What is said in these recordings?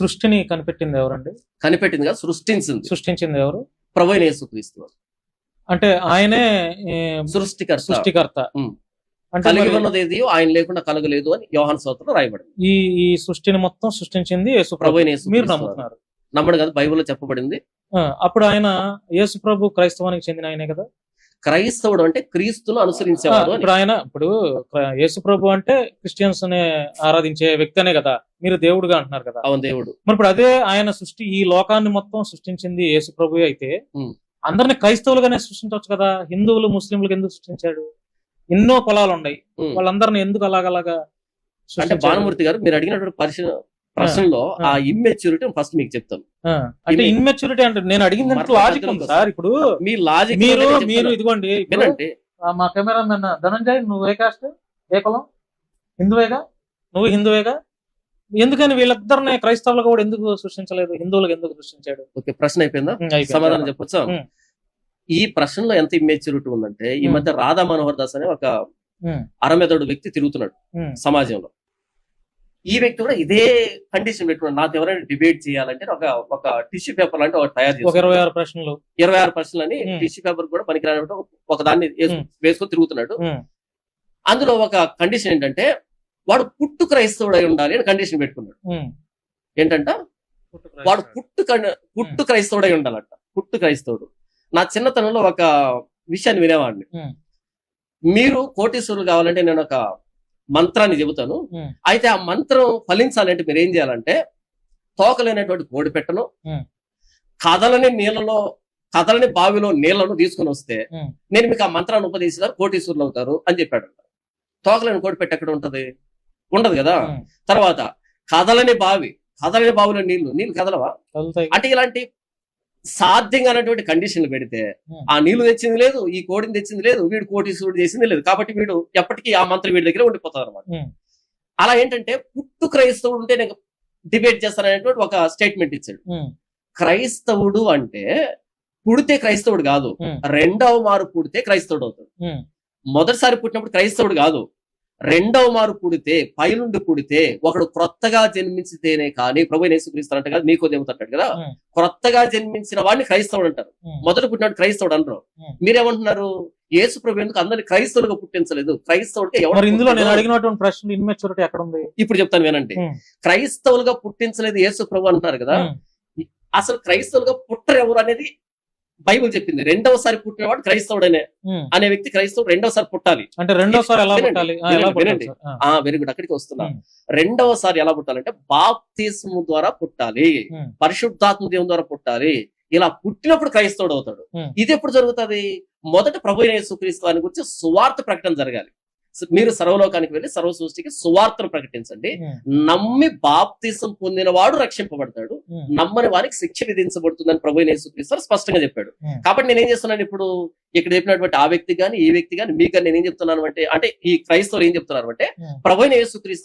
సృష్టిని కనిపెట్టింది ఎవరండి? కనిపెట్టింది కదా సృష్టించింది. సృష్టించింది ఎవరు? ప్రభు యేసుక్రీస్తు. అంటే ఆయనే సృష్టికర్త. సృష్టికర్త. కలిగి మరి ఉన్నది ఏది ఆయన లేకుండా కలగలేదు అని యోహాన్ సోత్రం రాయబడింది. ఈ ఈ సృష్టిని మొత్తం సృష్టించింది యేసు ప్రభు. మీరు. నమ్ముతున్నారు. నమ్మడు కదా బైబిల్లో చెప్పబడింది. అప్పుడు ఆయన యేసు ప్రభు క్రైస్తవానికి చెందిన ఆయనే కదా? క్రైస్తవుడు అంటే క్రీస్తును అనుసరించేవాడు అని. ఇప్పుడు ఆయన ఇప్పుడు క్ర- యేసు ప్రభు అంటే క్రిస్టియన్స్ నే ఆరాధించే వ్యక్తనే కదా. మీరు దేవుడుగా అంటున్నారు కదా. అవును దేవుడు. మరి ఇప్పుడు అదే ఆయన సృష్టి ఈ లోకాన్ని మొత్తం సృష్టించింది యేసు ప్రభు అయితే. అందరిని క్రైస్తవులుగానే సృష్టించవచ్చు కదా? హిందువులు ముస్లింలకు ఎందుకు సృష్టించాడు? ఎన్నో కులాలు ఉన్నాయి. వాళ్ళందరిని ఎందుకు అలాగలాగా అంటే? భానుమూర్తి గారు మీరు అడిగినటువంటి ప్రశ్న ప్రశ్నలో ఆ. ఇమ్మెచ్యూరిటీ ఫస్ట్ మీకు చెప్తాను. అంటే ఇన్మెచ్యూరిటీ అంటే నేను అడిగింది మరలా లాజిక్ సార్ ఇప్పుడు. మీ లాజిక్ మీరు మీరు ఇదిగోండి వినండి. మా కెమెరా మెన్ ధనంజయ్ నువ్వు ఏ కాస్ట్ ఏ కులం? హిందువేగా? నువ్వు హిందువేగా? ఎందుకని వీళ్ళిద్దరిని క్రైస్తవులుగా కూడా ఎందుకు సృష్టించలేదు? హిందువులకు ఎందుకు సృష్టించాడు? ఓకే ప్రశ్న అయిపోయిందా. సమాధానం చెప్పొచ్చా. ఈ ప్రశ్నలో ఎంత ఇమ్మెచ్యూరిటీ ఉందంటే ఈ. మధ్య రాధా మనోహర్ దాస్ అనే ఒక అరమెదడు వ్యక్తి తిరుగుతున్నాడు సమాజంలో. ఈ వ్యక్తి కూడా ఇదే కండిషన్ పెట్టుకున్నాడు. నాకు ఎవరైనా డిబేట్ చేయాలంటే ఒక ఒక టిష్యూ పేపర్ లాంటి ఒకటి తయారు ఒక ఇరవై చేసి ఆరు ప్రశ్నలు. ఇరవై ఆరు ప్రశ్నలు అని. టిష్యూ పేపర్ కూడా పనికిరాని ఒక దాన్ని. వేసుకొని తిరుగుతున్నాడు. అందులో ఒక కండిషన్ ఏంటంటే వాడు పుట్టు క్రైస్తవుడు అయి ఉండాలి అని కండిషన్ పెట్టుకున్నాడు. ఏంటంట? వాడు పుట్టు పుట్టు క్రైస్తవుడు అయి ఉండాలంట. పుట్టు క్రైస్తవుడు. నా చిన్నతనంలో ఒక విషయాన్ని వినేవాడిని. మీరు కోటీశ్వరులు కావాలంటే నేను ఒక మంత్రాన్ని చెబుతాను. అయితే ఆ మంత్రం ఫలించాలంటే మీరు ఏం చేయాలంటే తోకలేనటువంటి కోడి పెట్టను ఉమ్. కదలని నీళ్ళలో కదలని బావిలో నీళ్ళను తీసుకొని వస్తే. నేను మీకు ఆ మంత్రాన్ని ఉపదేశిస్తారు కోటీశ్వరులు అవుతారు అని చెప్పాడు తోకలేని కోడి పెట్ట ఎక్కడ ఉంటది ఉండదు కదా. తర్వాత కదలని బావి కదలని బావిలో నీళ్ళు నీళ్ళు కదలవా. అంటే ఇలాంటి సాధ్యంగా అనేటువంటి కండిషన్లు పెడితే Hmm. ఆ నీళ్ళు తెచ్చింది లేదు ఈ కోడిని తెచ్చింది లేదు వీడు కోటీశ్వరుడు చేసింది లేదు కాబట్టి వీడు ఎప్పటికీ ఆ మంత్రం వీడి దగ్గర ఉండిపోతారు అనమాట ఉమ్. అలా ఏంటంటే పుట్టు క్రైస్తవుడు ఉంటే నేను డిబేట్ చేస్తాననేటువంటి ఒక స్టేట్మెంట్ ఇచ్చాడు ఉమ్. క్రైస్తవుడు అంటే పుడితే క్రైస్తవుడు కాదు. రెండవ మారు పుడితే క్రైస్తవుడు అవుతాడు. మొదటిసారి పుట్టినప్పుడు క్రైస్తవుడు కాదు రెండవ మారు పుడితే పైనుండి పుడితే ఒకడు క్రొత్తగా జన్మించితేనే కానీ ప్రభు యేసుక్రీస్తారంట కదా మీకో దేవతంటాడు కదా ఉమ్. క్రొత్తగా జన్మించిన వాడిని క్రైస్తవుడు అంటారు ఉమ్. మొదట పుట్టినాడు క్రైస్తవుడు అంటారు ఉమ్. మీరేమంటున్నారు యేసు ప్రభు ఎందుకు అందరిని క్రైస్తవులుగా పుట్టించలేదు క్రైస్తవుడికి ఎవడు మరి ఇందులో నేను అడిగినటువంటి ఇన్మెచ్యూరిటీ ఎక్కడ ఉంది ఇప్పుడు చెప్తాను వినండి. క్రైస్తవులుగా పుట్టించలేదు యేసు ప్రభు అంటున్నారు కదా. అసలు క్రైస్తవులుగా పుట్టరు ఎవరు అనేది బైబిల్ చెప్పింది రెండవసారి పుట్టినవాడు క్రైస్తవుడు అనే. అనే వ్యక్తి క్రైస్తవుడు రెండవసారి పుట్టాలి అంటే రెండోసారి ఎలా పుట్టాలి వినండి? ఆ. వెరీ గుడ్ అక్కడికి వస్తున్నా. రెండవసారి ఎలా పుట్టాలంటే బాప్తిస్ము ద్వారా పుట్టాలి. పరిశుద్ధాత్మ దేవుని ద్వారా పుట్టాలి ఇలా పుట్టినప్పుడు క్రైస్తవుడు అవుతాడు. ఇది ఎప్పుడు జరుగుతుంది మొదట ప్రభు యేసుక్రీస్తు వారి గురించి సువార్త ప్రకటన జరగాలి మీరు సర్వలోకానికి వెళ్ళి సర్వ సృష్టికి సువార్తను ప్రకటించండి. నమ్మి బాప్తిసం పొందిన వాడు రక్షింపబడతాడు. నమ్మని వారికి శిక్ష విధించబడుతుందని ప్రభు వారు స్పష్టంగా చెప్పాడు. కాబట్టి నేను ఏం చేస్తున్నాను ఇప్పుడు ఇక్కడ చెప్పినటువంటి ఆ వ్యక్తి గాని ఈ వ్యక్తి గాని మీకు నేను ఏం చెప్తున్నాను అంటే అంటే ఈ క్రైస్తవులు ఏం చెప్తున్నారు అంటే. ప్రభు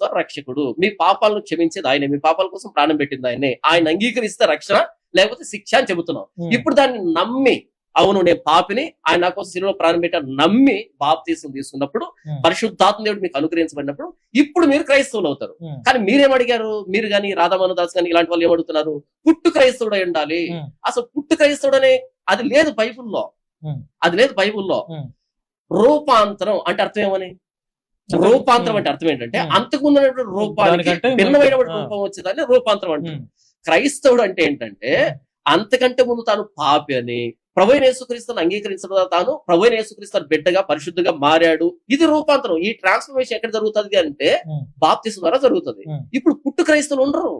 వారు రక్షకుడు మీ పాపాలను క్షమించేది ఆయనే మీ పాపాల కోసం ప్రాణం పెట్టింది ఆయనే ఆయన అంగీకరిస్తే రక్షణ లేకపోతే శిక్ష అని చెబుతున్నాం. ఇప్పుడు దాన్ని నమ్మి అవును నేను పాపిని ఆయన నా కోసం సినిమా పెట్టాను నమ్మి బాప్తీసం తీసుకున్నప్పుడు. పరిశుద్ధాత్మ దేవుడు మీకు అనుగ్రహించబడినప్పుడు ఇప్పుడు మీరు క్రైస్తవులు అవుతారు. కానీ మీరేం అడిగారు మీరు గాని రాధామోహన్ దాస్ గాని ఇలాంటి వాళ్ళు ఏమడుగుతున్నారు పుట్టు క్రైస్తవుడు ఉండాలి. అసలు పుట్టు క్రైస్తవుడు అనే అది లేదు బైబుల్లో. అది లేదు బైబుల్లో. రూపాంతరం అంటే అర్థం ఏమని రూపాంతరం అంటే అర్థం ఏంటంటే. అంతకు ఉన్నటువంటి రూపానికి ఆ. రూపం వచ్చేదాన్ని రూపాంతరం అంటారు. క్రైస్తవుడు అంటే ఏంటంటే అంతకంటే ముందు తాను పాపి అని ప్రభు యేసుక్రీస్తుని అంగీకరించడం తాను ప్రభు యేసుక్రీస్తు బిడ్డగా పరిశుద్ధంగా మారాడు ఇది రూపాంతరం ఈ ట్రాన్స్ఫర్మేషన్ ఎక్కడ జరుగుతుంది అంటే. బాప్తిసం ద్వారా జరుగుతుంది. ఇప్పుడు పుట్టు క్రైస్తవులు ఉండరు